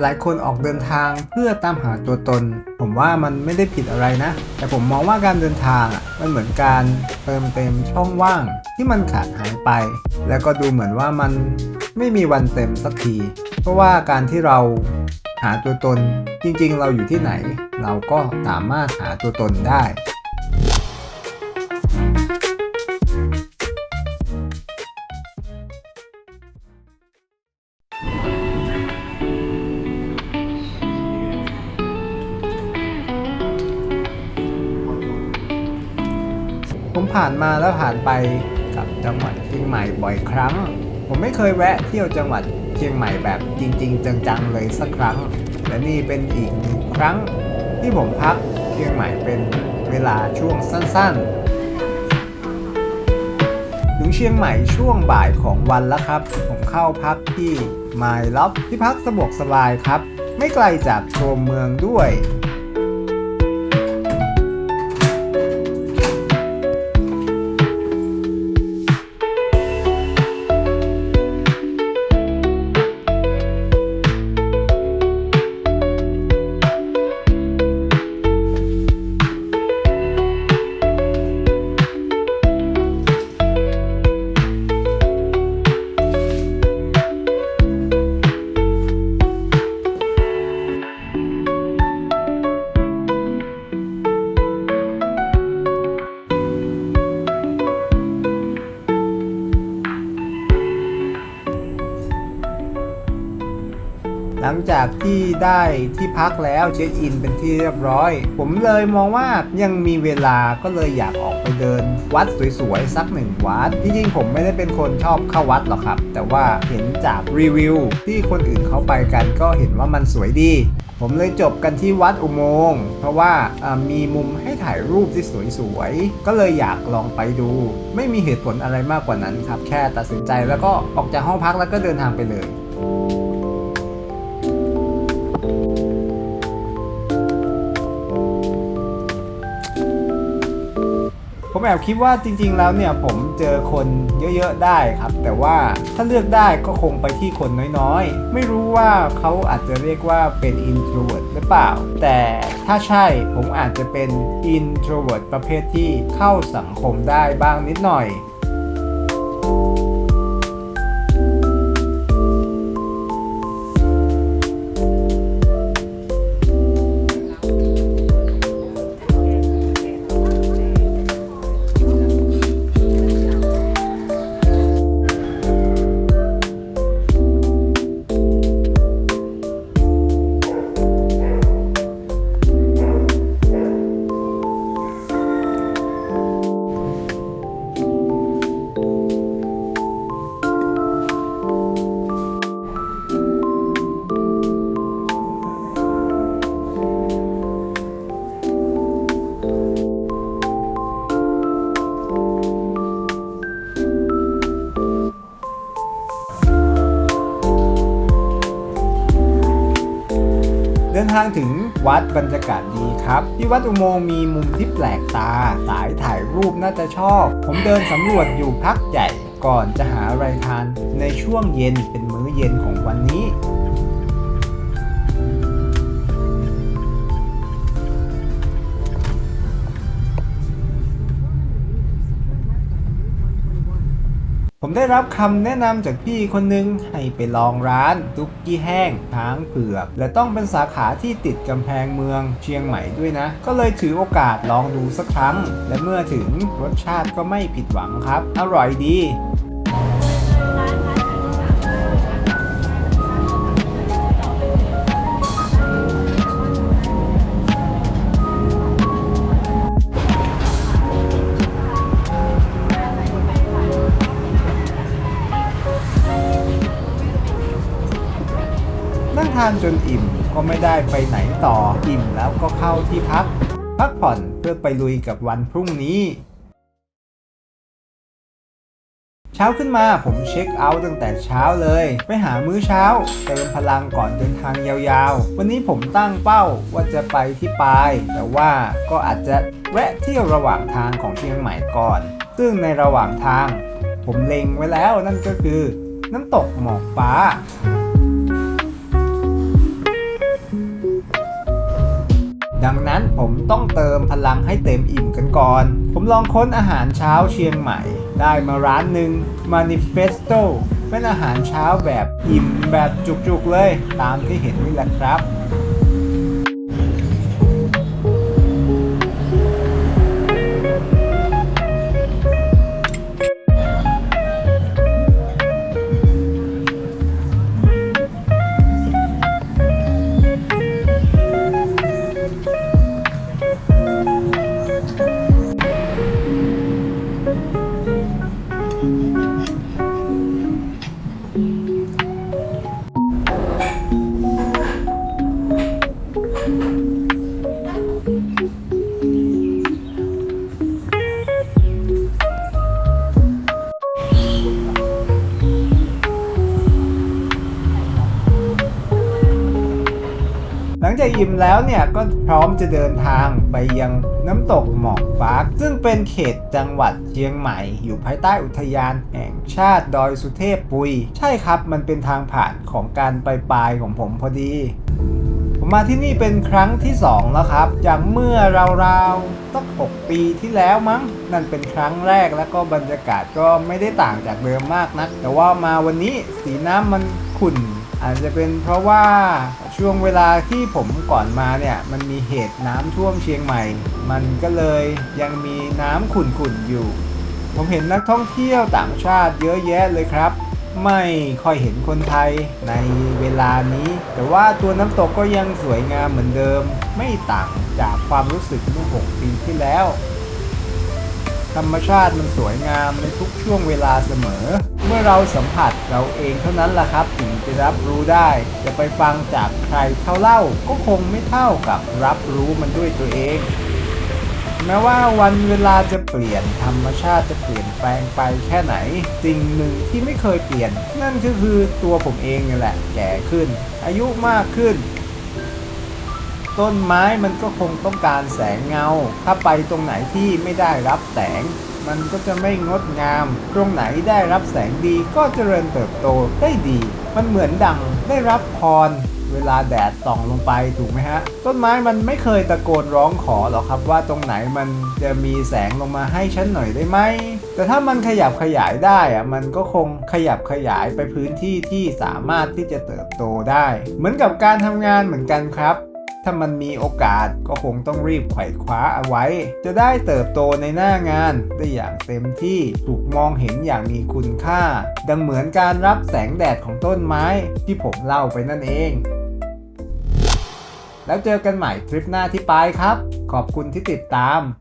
หลายคนออกเดินทางเพื่อตามหาตัวตน ผมว่ามันไม่ได้ผิดอะไรนะ แต่ผมมองว่าการเดินทางมันเหมือนการเติมเต็มช่องว่างที่มันขาดหายไป แล้วก็ดูเหมือนว่ามันไม่มีวันเต็มสักที เพราะว่าการที่เราหาตัวตนจริงๆ เราอยู่ที่ไหน เราก็สามารถหาตัวตนได้ ผมผ่านมาแล้วผ่านไปกับจังหวัดเชียงใหม่บ่อยครั้ง ผมไม่เคยแวะเที่ยวจังหวัดเชียงใหม่แบบจริง ๆ จังๆเลยสักครั้ง และนี่เป็นอีกครั้งที่ผมพักเชียงใหม่เป็นเวลาช่วงสั้นๆ ถึงเชียงใหม่ช่วงบ่ายของวันแล้วครับ ผมเข้าพักที่ My Love ที่พักสะดวกสบายครับ ไม่ไกลจากตัวเมืองด้วย หลังจากที่ได้ที่พักแล้วเช็คอินเป็นที่เรียบร้อย ผมเลยมองว่ายังมีเวลาก็เลยอยากออกไปเดิน วัดสวยๆสักหนึ่งวัดจริงๆผมไม่ได้เป็นคนชอบเข้าวัดหรอกครับ แต่ว่าเห็นจากรีวิวที่คนอื่นเขาไปกันก็เห็นว่ามันสวยดี ผมเลยจบกันที่วัดอุโมงค์เพราะว่ามีมุมให้ถ่ายรูปที่สวยๆก็เลยอยากลองไปดู ไม่มีเหตุผลอะไรมากกว่านั้นครับ แค่ตัดสินใจแล้วก็ออกจากห้องพักแล้วก็เดินทางไปเลย แอบคิดว่าจริง ๆ แล้วเนี่ยผมเจอคนเยอะๆได้ครับ แต่ว่าถ้าเลือกได้ก็คงไปที่คนน้อยๆ ไม่รู้ว่าเขาอาจจะเรียกว่าเป็น introvert หรือเปล่า แต่ถ้าใช่ผมอาจจะเป็น introvert ประเภทที่เข้าสังคมได้บ้างนิดหน่อย เดินทางถึงวัดบรรยากาศดีครับ ที่วัดอุโมงค์มีมุมที่แปลกตา สายถ่ายรูปน่าจะชอบ ผมเดินสำรวจอยู่พักใหญ่ ก่อนจะหาอะไรทานในช่วงเย็นเป็นมื้อเย็นของวันนี้ ผมได้รับคำแนะนำจากพี่คนนึงให้ไปลองร้านซุกี้แห้งช้างเผือก และต้องเป็นสาขาที่ติดกำแพงเมืองเชียงใหม่ด้วยนะ ก็เลยถือโอกาสลองดูสักครั้ง และเมื่อถึงรสชาติก็ไม่ผิดหวังครับ อร่อยดีานจนอิ่มก็ไม่ได้ไปไหนต่ออิ่มแล้วก็เข้าที่พัก พักผ่อนเพื่อไปลุยกับวันพรุ่งนี้ เช้าขึ้นมาผมเช็คเอาท์ตั้งแต่เช้าเลย ไปหามื้อเช้า เติมพลังก่อนเดินทางยาวๆ วันนี้ผมตั้งเป้าว่าจะไปที่ปาย แต่ว่าก็อาจจะแวะเที่ยวระหว่างทางของเชียงใหม่ก่อน ซึ่งในระหว่างทาง ผมเล็งไว้แล้วนั่นก็คือ น้ำตกหมอกฟ้า ดังนั้นผมต้องเติมพลังให้เต็มอิ่มกันก่อน ผมลองค้นอาหารเช้าเชียงใหม่ ได้มาร้านหนึ่ง Manifesto เป็นอาหารเช้าแบบอิ่มแบบจุกๆเลย ตามที่เห็นนี่แหละครับ อิ่มแล้วเนี่ยก็พร้อมจะเดินทางไปยังน้ำตกหมอกฟากซึ่งเป็นเขตจังหวัดเชียงใหม่ อยู่ภายใต้อุทยานแห่งชาติดอยสุเทพปุย ใช่ครับมันเป็นทางผ่านของการไปปลายของผมพอดี ผมมาที่นี่เป็นครั้งที่ 2 แล้วครับ จากเมื่อราวๆตั้ง6ปีที่แล้วมั้ง นั่นเป็นครั้งแรกแล้วก็บรรยากาศก็ไม่ได้ต่างจากเดิมมากนัก แต่ว่ามาวันนี้สีน้ำมันขุ่น อาจจะเป็นเพราะว่าช่วงเวลาที่ผมก่อนมาเนี่ย มันมีเหตุน้ำท่วมเชียงใหม่ มันก็เลยยังมีน้ำขุ่นๆอยู่ ผมเห็นนักท่องเที่ยวต่างชาติเยอะแยะเลยครับ ไม่ค่อยเห็นคนไทยในเวลานี้ แต่ว่าตัวน้ำตกก็ยังสวยงามเหมือนเดิม ไม่ต่างจากความรู้สึกเมื่อ 6 ปีที่แล้ว ธรรมชาติมันสวยงามในทุกช่วงเวลาเสมอ เมื่อเราสัมผัสเราเองเท่านั้นล่ะครับถึงจะรับรู้ได้จะไปฟังจากใครเขาเล่าก็คงไม่เท่ากับรับรู้มันด้วยตัวเองแม้ว่าวันเวลาจะเปลี่ยนธรรมชาติจะเปลี่ยนแปลงไปแค่ไหน สิ่งหนึ่งที่ไม่เคยเปลี่ยน นั่นก็คือตัวผมเองนี่แหละ แก่ขึ้น อายุมากขึ้น ต้นไม้มันก็คงต้องการแสงเงา ถ้าไปตรงไหนที่ไม่ได้รับแสง มันก็จะไม่งดงาม ตรงไหนได้รับแสงดีก็เจริญเติบโตได้ดี มันเหมือนดังได้รับพรเวลาแดดส่องลงไปถูกไหมฮะ ต้นไม้มันไม่เคยตะโกนร้องขอหรอกครับว่าตรงไหนมันจะมีแสงลงมาให้ฉันหน่อยได้ไหม แต่ถ้ามันขยับขยายได้อะมันก็คงขยับขยายไปพื้นที่ที่สามารถที่จะเติบโตได้ เหมือนกับการทำงานเหมือนกันครับ ถ้ามันมีโอกาสก็คงต้องรีบไขว่คว้าเอาไว้ จะได้เติบโตในหน้างานได้อย่างเต็มที่ถูกมองเห็นอย่างมีคุณค่า ดังเหมือนการรับแสงแดดของต้นไม้ที่ผมเล่าไปนั่นเอง แล้วเจอกันใหม่ทริปหน้าที่ปลายครับ ขอบคุณที่ติดตาม